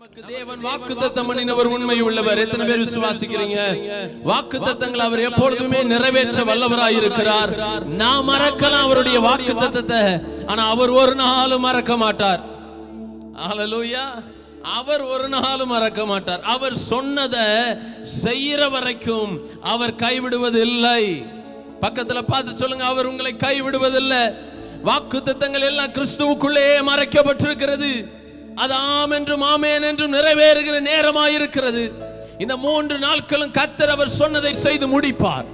நமக்கு தேவன் வாக்கு தத்தம் பண்ணினவர் உண்மை உள்ளவர் எத்தனை பேர் விசுவாசிக்கிறீங்க? வாக்கு தத்தங்கள் அவர் எப்பொழுதுமே நிறைவேற்ற வல்லவராய் இருக்கிறார் நான் மறக்கலாம் அவருடைய வாக்கு தத்தத்தை ஆனா அவர் ஒரு நாளும் மறக்க மாட்டார். ஹalleluya அவர் ஒரு நாளும் மறக்க மாட்டார். அவர் சொன்னதை செய்யற வரைக்கும் அவர் கைவிடுவது இல்லை பக்கத்துல பார்த்து சொல்லுங்க அவர் உங்களை கைவிடுவதில்லை. வாக்கு தத்தங்கள் எல்லாம் கிறிஸ்துவுக்குள்ளேயே மறைக்கப்பட்டிருக்கிறது. அது ஆம் என்றும் ஆமேன் என்றும் நிறைவேறுகிற நேரமாயிருக்கிறது. இந்த மூன்று நாட்களும் கத்தர் அவர் சொன்னதை செய்து முடிப்பார்.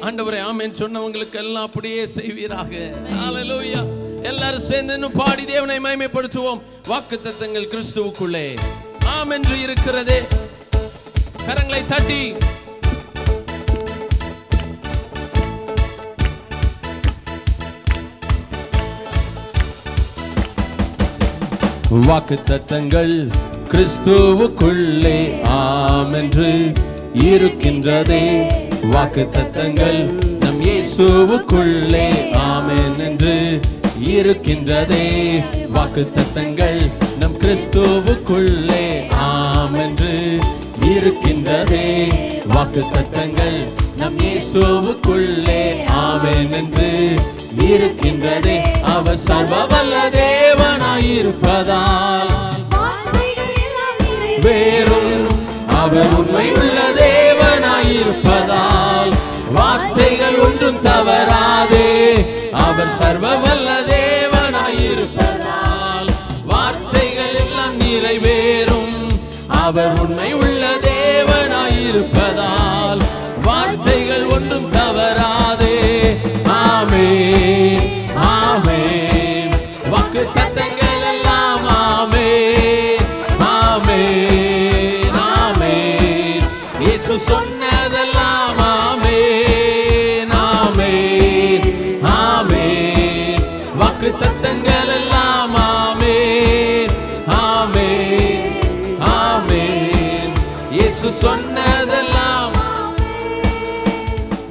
ஆண்டவரே ஆமேன். சொன்னவங்களுக்கு எல்லாம் அப்படியே செய்வீராக. ஹalleluya எல்லாரும் சேர்ந்து இன்னும் பாடி தேவனை மகிமைப்படுத்துவோம். வாக்கு தத்தங்கள் கிறிஸ்துவுக்குள்ளே. ஆம் என்று இருக்கிறதே. கரங்களை தட்டி. வாக்கு தத்தங்கள் கிறிஸ்துவுக்குள்ளே ஆமென்று இருக்கின்றதே. வாக்கு தத்தங்கள் நம் இயேசுவுக்குள்ளே ஆமென் என்று இருக்கின்றதே. வாக்கு தத்தங்கள் நம் கிறிஸ்துவுக்குள்ளே ஆமென்று இருக்கின்றதே. வாக்கு தத்தங்கள் நம் இயேசுவுக்குள்ளே ஆமென் என்று இருக்கின்றதே. அவர் சர்வ வல்லதே தேவனாயிருப்பதால் வேறும் அவர் உண்மை உள்ள தேவனாயிருப்பதால் வார்த்தைகள் ஒன்றும் தவறாதே. அவர் சர்வவல்ல தேவனாயிருப்பதால் வார்த்தைகள் எல்லாம் நிறைவேறும். அவர் உண்மை உள்ள தேவனாயிருப்பதால் வார்த்தைகள் ஒன்றும் தவறாதே. ஆமே ஆமே வாக்கு சொன்னதெல்லாம்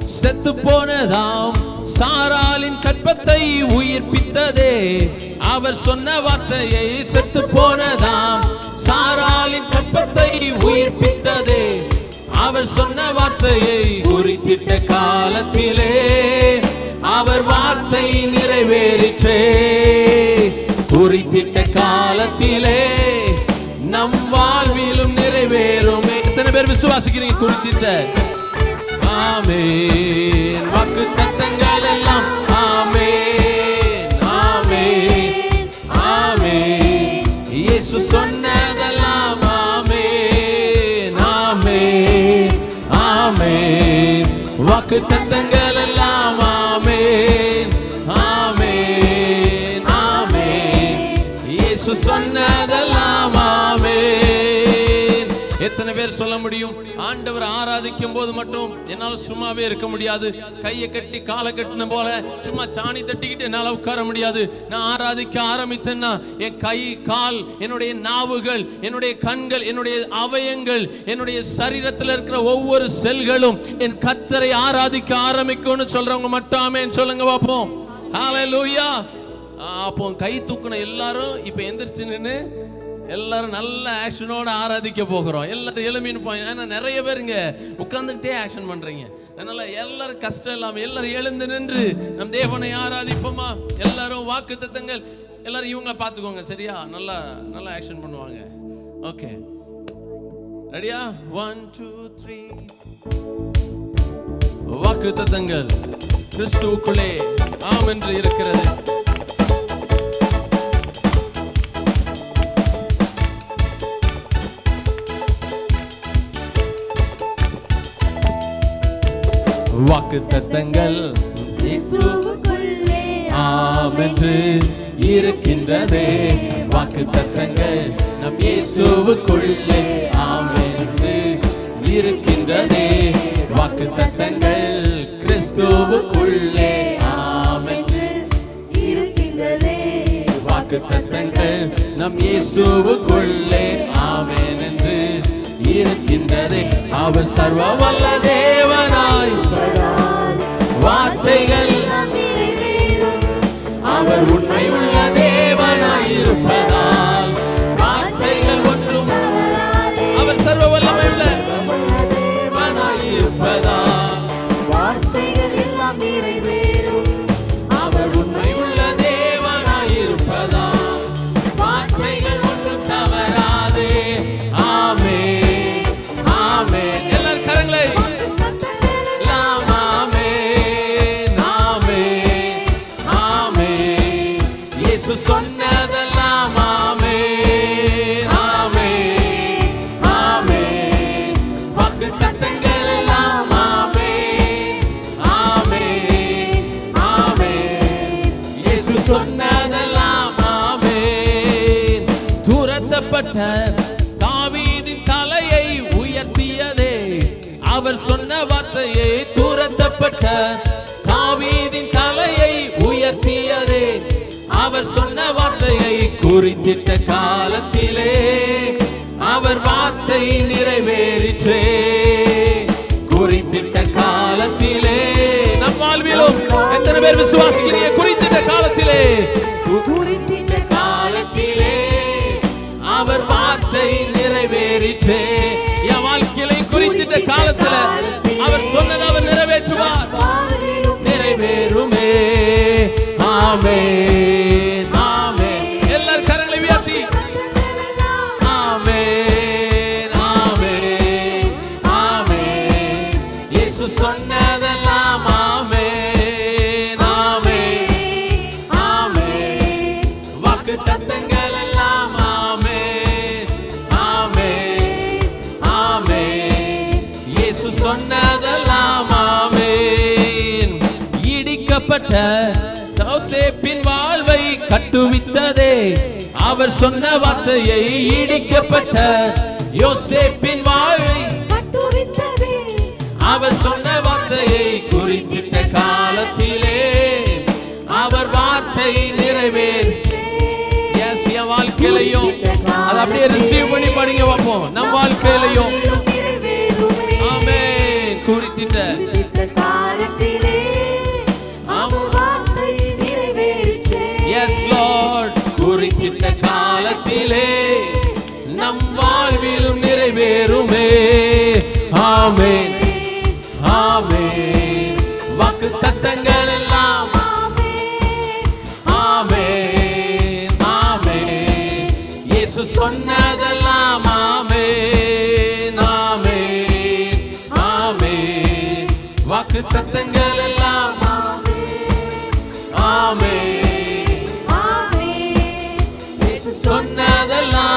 செத்து போனதாம். சாராலின் கற்பத்தை உயிர்ப்பித்ததே. அவர் சொன்ன வார்த்தையை செத்து போனதாம். சாராலின் கற்பத்தை உயிர்ப்பித்ததே. அவர் சொன்ன வார்த்தையை குறித்திட்ட காலத்திலே அவர் வார்த்தை நிறைவேறிற்றே குறித்திட்ட காலத்திலே பேர் விசுவாசிக்கிறீங்க குறித்திட்ட ஆமேன். வாக்கு தத்தங்கள் எல்லாம். ஆமேன். ஆமேன். ஆமேன். இயேசு சொன்னதெல்லாம். ஆமேன். ஆமேன். ஆமேன். வாக்கு தத்தங்கள் சொல்ல முடியும். ஆண்டவர் ஆராதிக்கும் போது மட்டும் என்னால் சும்மாவே இருக்க முடியாது. கையை கட்டி காலை கட்டின போல சும்மா சாணி தட்டிக்கிட்டு என்னால உட்கார முடியாது. நான் ஆராதிக்க ஆரம்பித்தேன்னா என் கை கால் என்னுடைய நாவுகள் என்னுடைய கண்கள் என்னுடைய அவயங்கள் என்னுடைய சரீரத்தில் இருக்கிற ஒவ்வொரு செல்களும் என் கத்தரை ஆராதிக்க ஆரம்பிக்கும்னு சொல்றவங்க மட்டுமே சொல்லுங்க பார்ப்போம். ஹalleluya அப்போ கை தூக்குன எல்லாரும் இப்போ எந்திரிச்சு நின்னு எல்லாரும் நல்ல ஆக்ஷனோட ஆராதிக்க போகிறோம். எல்லாரும் எழுமின்னு போய் ஏன்னா நிறைய பேருங்க உட்காந்துக்கிட்டே ஆக்ஷன் பண்றீங்க. அதனால எல்லாரும் கஷ்டம் இல்லாமல் எல்லாரும் எழுந்து நின்று நம் தேவனை ஆராதிப்போமா? எல்லாரும் வாக்கு தத்தங்கள் எல்லாரும் இவங்கள பார்த்துக்கோங்க சரியா? நல்லா நல்லா ஆக்ஷன் பண்ணுவாங்க. ஓகே ரெடியா ஒன் டூ த்ரீ வாக்கு தத்தங்கள். கிறிஸ்துவுக்குள்ளே ஆம் என்று இருக்கிறது. வாக்கு தத்தங்கள் ஆம் என்று இருக்கின்றதே. வாக்கு தத்தங்கள் நம் இயேசுவுக்குள்ளே ஆம் என்று இருக்கின்றதே. வாக்கு தத்தங்கள் கிறிஸ்துவுக்குள்ளே ஆம் என்று வாக்கு தத்தங்கள் நம் இயேசுவுக்குள்ளே ஆமென் என்று செய்ததே அவர் சர்வ வல்ல தேவனாய். வார்த்தைகள் அவர் உண்மை உள்ள தேவனாய் இருப்பதால் வார்த்தைகள் ஒன்றும் அவர் சர்வ வல்லமை உள்ள தேவனாய் இருப்பதால். வார்த்தைகள் எல்லாம் நிறைவேறும். தாவீதின் தலையை உயர்த்தியதே. அவர் சொன்ன வார்த்தையை துரத்தப்பட்ட தாவீதின் தலையை உயர்த்தியதே. அவர் சொன்ன வார்த்தையை குறித்திட்ட காலத்திலே அவர் வார்த்தை நிறைவேறிற்றே. குறித்திட்ட காலத்திலே நம் வாழ்விலும் எத்தனை பேர் விசுவாசிக்கிறீங்க குறித்திட்ட காலத்திலே. குறித்திட்ட அவர் வார்த்தை நிறைவேறிற்றே. என் வாழ்க்கையில குறித்திட்ட காலத்துல அவர் சொன்னதை அவர் நிறைவேற்றுவார். நிறைவேறுமே. ஆமே இடிக்கப்பட்ட யோசேப்பின் வாழ்வை கட்டுவித்ததே. அவர் சொன்ன வார்த்தையை இடிக்கப்பட்ட யோசேப்பின் வாழ்வை கட்டுவித்ததே. அவர் சொன்ன வார்த்தையை குறித்திட்ட காலத்திலே அவர் வார்த்தை நிறைவேறி என் வாழ்க்கையிலையும். அதை அப்படியே ரிசீவ் பண்ணி படிங்க பார்ப்போம். ஆமேன். ஆமேன். வாக்கு தத்தங்கள் எல்லாம். ஆமேன். ஆமேன். இயேசு சொன்னதெல்லாம் ஆமேன். ஆமேன். ஆமேன். வாக்கு தத்தங்கள் எல்லாம். ஆமேன். சொன்னதெல்லாம்